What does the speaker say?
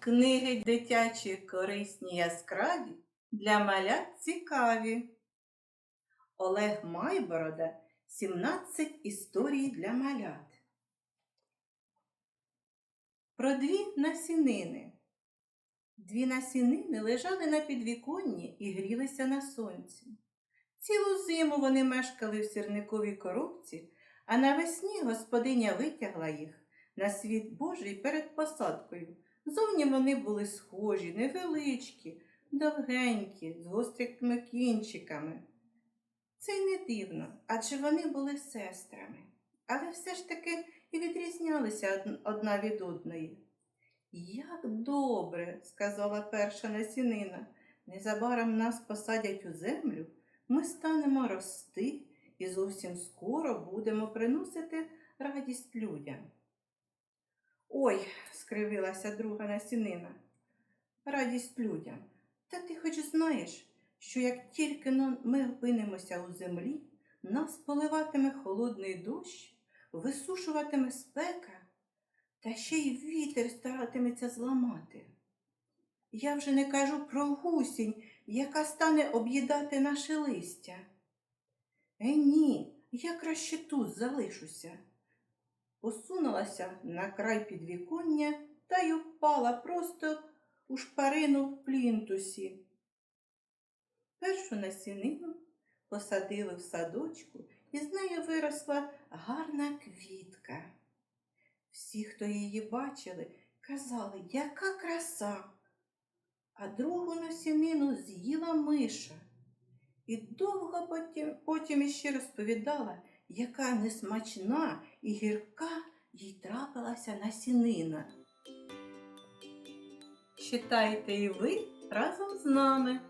Книги дитячі корисні яскраві, для малят цікаві. Олег Майборода 17 історій для малят. Про дві насінини. Дві насінини лежали на підвіконні і грілися на сонці. Цілу зиму вони мешкали в сірниковій коробці, а навесні господиня витягла їх на світ Божий перед посадкою. Зовні вони були схожі, невеличкі, довгенькі, з гострими кінчиками. Це й не дивно, адже вони були сестрами, але все ж таки і відрізнялися одна від одної. Як добре, сказала перша насінина, незабаром нас посадять у землю, ми станемо рости і зовсім скоро будемо приносити радість людям. Ой, скривилася друга насінина. Радість людям. Та ти хоч знаєш, що як тільки ми опинимося у землі, нас поливатиме холодний дощ, висушуватиме спека, та ще й вітер старатиметься зламати. Я вже не кажу про гусінь, яка стане об'їдати наше листя. Е, ні, я краще тут залишуся посунулася на край підвіконня та й упала просто у шпарину в плінтусі. Першу насінину посадили в садочку, і з нею виросла гарна квітка. Всі, хто її бачили, казали, яка краса. А другу насінину з'їла миша. І довго потім, потім іще розповідала, яка несмачна і гірка їй трапилася насінина. Читайте і ви разом з нами.